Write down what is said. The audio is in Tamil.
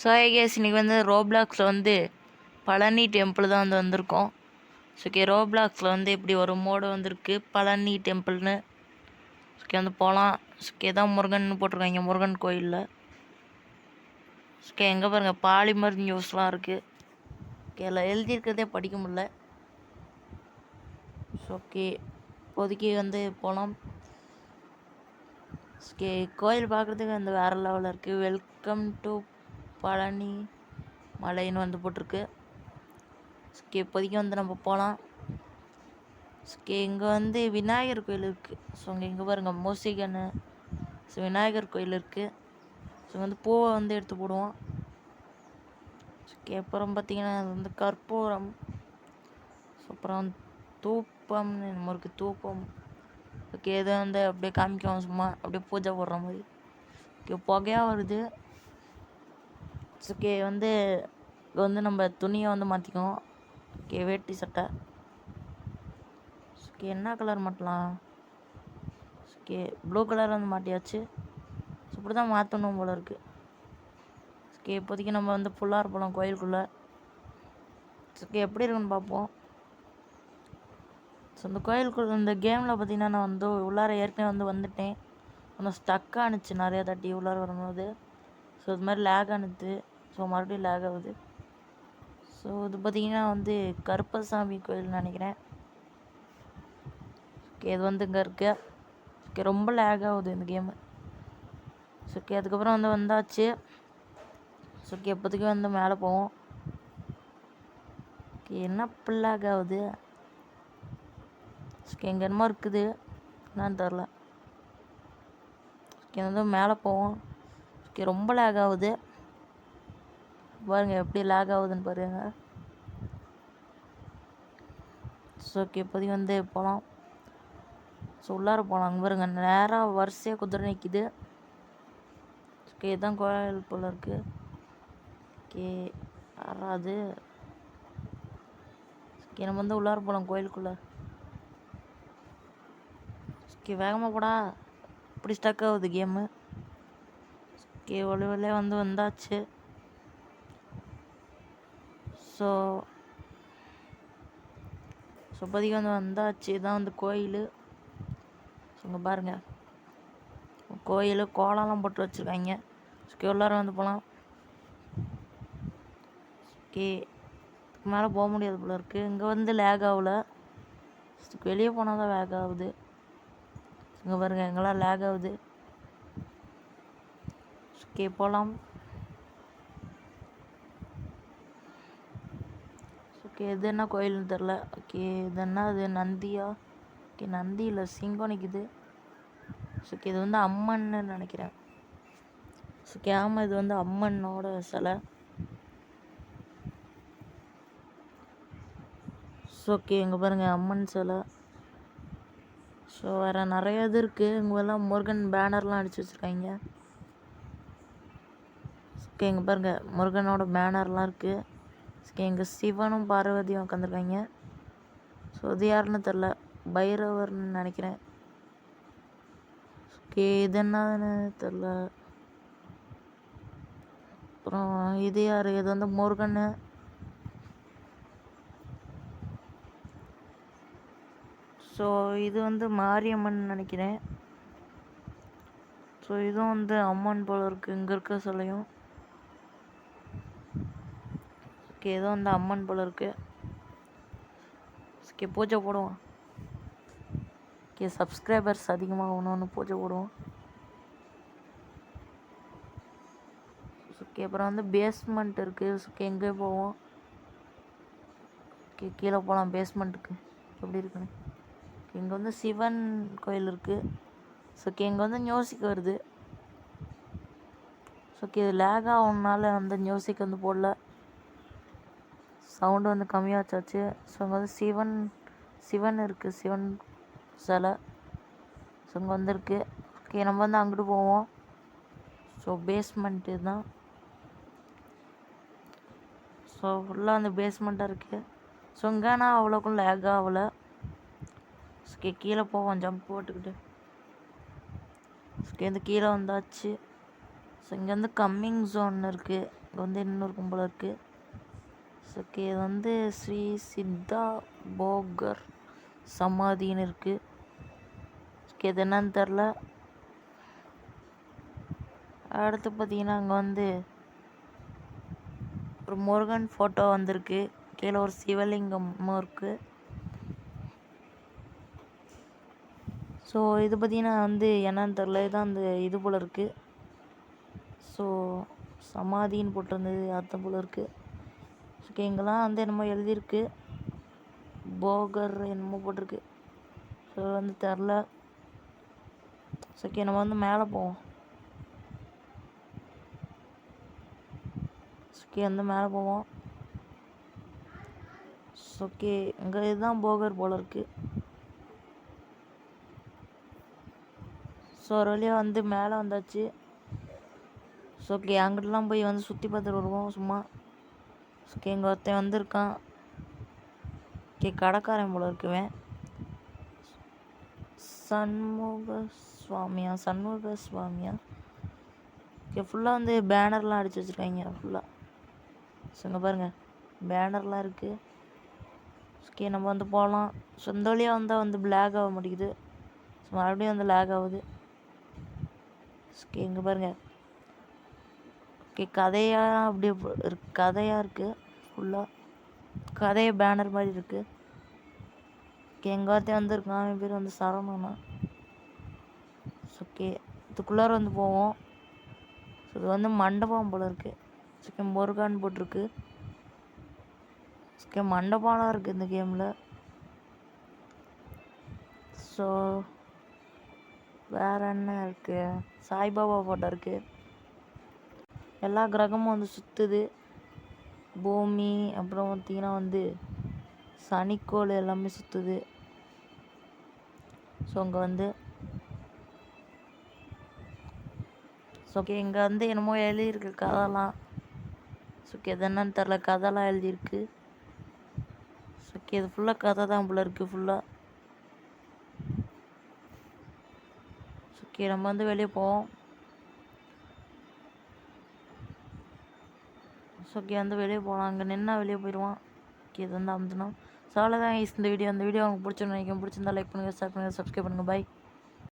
ஸோ கேஸ் இன்றைக்கி வந்து ரோப்ளாக்ஸில் வந்து பழனி டெம்பிள் தான் வந்து வந்திருக்கோம். ஸோ ஓகே ரோப்ளாக்ஸில் வந்து இப்படி ஒரு மோடு வந்திருக்கு? பழனி டெம்பிள்னு ஓகே வந்து போகலாம் ஓகே தான் முருகன் போட்டிருக்காங்க முருகன் கோயிலில். ஓகே எங்கே பாருங்கள் பாலிமர் நியூஸ்லாம் இருக்குது ஓகே அதில் எழுதியிருக்கிறதே படிக்க முடியல. ஓகே இப்போதைக்கு வந்து போகலாம் ஓகே கோயில் பார்க்குறதுக்கு வந்து வேறு லெவலில் இருக்குது வெல்கம் டு பழனி மலைன்னு வந்து போட்டிருக்கு. ஓகே இப்போதைக்கு வந்து நம்ம போகலாம் ஓகே இங்கே வந்து விநாயகர் கோயில் இருக்குது ஸோ இங்கே இங்கே பாருங்கள் மோசிகன்னு ஸோ விநாயகர் கோயில் இருக்குது ஸோ வந்து பூவை வந்து எடுத்து போடுவோம். ஓகே அப்புறம் பார்த்தீங்கன்னா அது வந்து கற்பூரம். ஸோ அப்புறம் தூப்பம்னு என்னமோ இருக்குது தூப்பம். ஓகே இதை வந்து அப்படியே காமிக்கும் சும்மா அப்படியே பூஜை போடுற மாதிரி. ஓகே புகையாக வருது. ஓகே வந்து இங்க வந்து நம்ம துணியை வந்து மாற்றிக்குவோம் ஓகே வேட்டி சட்டை. ஓகே என்ன கலர் மாட்டலாம்? ஓகே ப்ளூ கலர் வந்து மாட்டியாச்சு. ஸோ இப்படி தான் மாற்றணும் போல இருக்குது ஓகே இப்போதைக்கு நம்ம வந்து ஃபுல்லாக போகலாம் கோயிலுக்குள்ளே. ஓகே எப்படி இருக்குன்னு பார்ப்போம். ஸோ இந்த கோயிலுக்குள்ள இந்த கேமில் பார்த்தீங்கன்னா நான் வந்து உள்ளார ஏற்கனவே வந்து வந்துட்டேன். கொஞ்சம் ஸ்டக் ஆணுச்சு நிறையா தட்டி உள்ளார வரும்போது. ஸோ இது மாதிரி லேக் ஆனுது. ஸோ மறுபடியும் லேக் ஆகுது. ஸோ இது பார்த்திங்கன்னா வந்து கருப்பசாமி கோயில்னு நினைக்கிறேன். ஓகே இது வந்து இங்கே இருக்கு. ஓகே ரொம்ப லேக் ஆகுது இந்த கேமு ஸோ ஓகே அதுக்கப்புறம் வந்து வந்தாச்சு. ஸோ ஓகே எப்போதைக்கு வந்து மேலே போவோம். ஓகே என்ன லேக் ஆகுது? ஓகே எங்கே என்னமோ இருக்குது. என்னன்னு தெரில ஓகே வந்து மேலே போவோம். ஓகே ரொம்ப லேக் ஆகுது. பாருங்கள் எப்படி லேக் ஆகுதுன்னு பாருங்கள் ஸோ ஓகே இப்போதைக்கு வந்து போகலாம் ஸோ உள்ளார போகலாம் அங்கே பாருங்க நேராக வரிசையாக குதிரை நிற்கிது ஓகே இதுதான் கோயில் போல் இருக்குது ஓகே வராது. ஓகே நம்ம வந்து உள்ளார போகலாம் கோயிலுக்குள்ளே. ஓகே வேகமாக போடா. இப்படி ஸ்டக் ஆகுது கேமு ஓகே ஒளிவில் வந்து வந்தாச்சு. ஸோ ஸோ இப்போதைக்கு வந்து வந்தாச்சு. இதான் வந்து கோயில். ஸோ இங்கே பாருங்கள் கோயில் கோலம்லாம் போட்டு வச்சுருக்காங்க. ஓகே உள்ளார வந்து போகலாம் ஓகே மேலே போக முடியாது போல இருக்குது இங்கே வந்து லேக் ஆகல. வெளியே போனால் தான் லேக் ஆகுது. இங்கே பாருங்கள் எங்கெல்லாம் லேக் ஆகுது. ஓகே போகலாம் ஓகே இது என்ன கோயில்னு தெரில. ஓகே இது என்ன? இது நந்தியா? ஓகே நந்தி இல்லை சிங்கம் நிற்கிது ஓகே இது வந்து அம்மன்னு நினைக்கிறேன். ஓகே ஆமாம் இது வந்து அம்மனோட சிலை. ஓகே இங்கே பாருங்கள் அம்மன் சிலை. ஸோ வேறு நிறைய இது இருக்குது இங்கெல்லாம் முருகன் பேனர்லாம் அடித்து வச்சுருக்காங்க. ஓகே இங்கே பாருங்கள் முருகனோட பேனர்லாம் இருக்குது ஓகே இங்கே சிவனும் பார்வதியும் உட்காந்துருக்காங்க ஸோ இது யாருன்னு தெரில. பைரவர்னு நினைக்கிறேன். ஓகே இது என்னன்னு தெரில. அப்புறம் இது யார்? இது வந்து முருகன் ஸோ இது வந்து மாரியம்மன் நினைக்கிறேன். ஸோ இதுவும் வந்து அம்மன் போல இருக்குது இங்கே இருக்க சிலையும். ஓகே ஏதோ வந்து அம்மன் போல் இருக்குது ஓகே பூஜை போடுவோம். ஓகே சப்ஸ்கிரைபர்ஸ் அதிகமாக ஒன்று ஒன்று பூஜை போடுவோம். ஓகே அப்புறம் வந்து பேஸ்மெண்ட் இருக்குது ஓகே எங்கே போவோம். ஓகே கீழே போகலாம் பேஸ்மெண்ட்டுக்கு எப்படி இருக்குன்னு. இங்கே வந்து சிவன் கோயில் இருக்குது ஸோ ஓகே இங்கே வந்து மியூசிக் வருது. ஸோ ஓகே இது லேக் ஆகுனால வந்து மியூசிக் வந்து போடல. சவுண்டு வந்து கம்மியாக வச்சாச்சு. ஸோ இங்கே வந்து சிவன் சிவன் இருக்குது சிவன் சிலை ஸோ இங்கே வந்திருக்கு. ஓகே நம்ம வந்து அங்கிட்டு போவோம். ஸோ பேஸ்மெண்ட்டு தான் ஸோ ஃபுல்லாக அந்த பேஸ்மெண்ட்டாக இருக்குது ஸோ இங்கேனா அவ்வளோக்கும் லேக் ஆகலை. ஓகே கீழே போவோம். ஜம்ப் போட்டுக்கிட்டு. ஓகே இந்த கீழே வந்தாச்சு. ஸோ இங்கேருந்து கம்மிங் ஜோன் இருக்குது இங்கே வந்து இன்னொரு கும்பல் இருக்குது ஓகே இது வந்து ஸ்ரீ சித்தா போகர் சமாதின்னு இருக்குது ஓகே இது என்னன்னு தெரில. அடுத்து பார்த்தீங்கன்னா அங்கே வந்து ஒரு முருகன் ஃபோட்டோ வந்திருக்கு. கீழே ஒரு சிவலிங்கமும் இருக்குது ஸோ இது பார்த்தீங்கன்னா வந்து என்னன்னு தெரில. இதுதான் அந்த இது போல் இருக்குது ஸோ சமாதின்னு போட்டிருந்தது அர்த்தம் போல் இருக்குது ஓகே இங்கெல்லாம் வந்து என்னமோ எழுதியிருக்கு. போகர் என்னமோ போட்டிருக்கு. ஸோ வந்து தெரில. ஓகே நம்ம வந்து மேலே போவோம். ஓகே வந்து மேலே போவோம். ஓகே இங்கே இதுதான் போகர் போல் இருக்குது ஸோ ஒரு வழியாக வந்து மேலே வந்தாச்சு. ஸோ ஓகே அங்கிட்டலாம் போய் வந்து சுற்றி பார்த்துட்டு வருவோம் சும்மா. ஓகே இங்கே ஒருத்தன் வந்திருக்கான். ஓகே கடைக்காரன் போல இருக்குவேன் சண்முக சுவாமியா சண்முக சுவாமியா ஓகே ஃபுல்லாக வந்து பேனர்லாம் அடிச்சு வச்சுருக்காங்க ஃபுல்லாக சொங்க பாருங்கள் பேனர்லாம் இருக்குது ஓகே நம்ம வந்து போகலாம். சொந்த வழியாக வந்தால் வந்து பிளாக் ஆக மாட்டேங்குது. மறுபடியும் வந்து லேக் ஆகுது. ஓகே இங்கே பாருங்கள் ஓகே கதையாக அப்படியே கதையாக இருக்குது ஃபுல்லாக கதையை பேனர் மாதிரி இருக்குது ஓகே எங்கள் வந்திருக்கான். என் பேர் வந்து சரவணனா. ஓகே இதுக்குள்ளார வந்து போவோம். ஸோ இது வந்து மண்டபம் போல் இருக்குது ஓகே முருகான் போட்டிருக்கு. ஓகே மண்டபம்லாம் இருக்குது இந்த கேமில் ஸோ வேறு என்ன இருக்குது சாய்பாபா ஃபோட்டோ இருக்குது எல்லா கிரகமும் வந்து சுற்றுது பூமி அப்புறம் பார்த்தீங்கன்னா வந்து சனிக்கோள் எல்லாமே சுற்றுது ஸோ அங்கே வந்து ஸோ ஓகே இங்கே வந்து என்னமோ எழுதியிருக்கு கதைலாம். ஸோ ஓகே என்னன்னு தெரில கதைலாம் எழுதியிருக்கு. ஸோ ஓகே இது ஃபுல்லாக கதை தான் போல இருக்குது ஃபுல்லாக ஓகே நம்ம வந்து வெளியே போவோம் ஸோ ஓகே வந்து வெளியே போகலாம். அங்கே நின்னா வெளியே போயிடுவான் ஓகே இது வந்து அமுத்தணும் ஸோ அவ்வளோதான் இந்த வீடியோ அந்த வீடியோ உங்களுக்கு பிடிச்சிருந்து நினைக்கிறேன். பிடிச்சிருந்தா லைக் பண்ணுங்கள் ஷேர் பண்ணுங்கள் சப்ஸ்கிரைப் பண்ணுங்கள் பை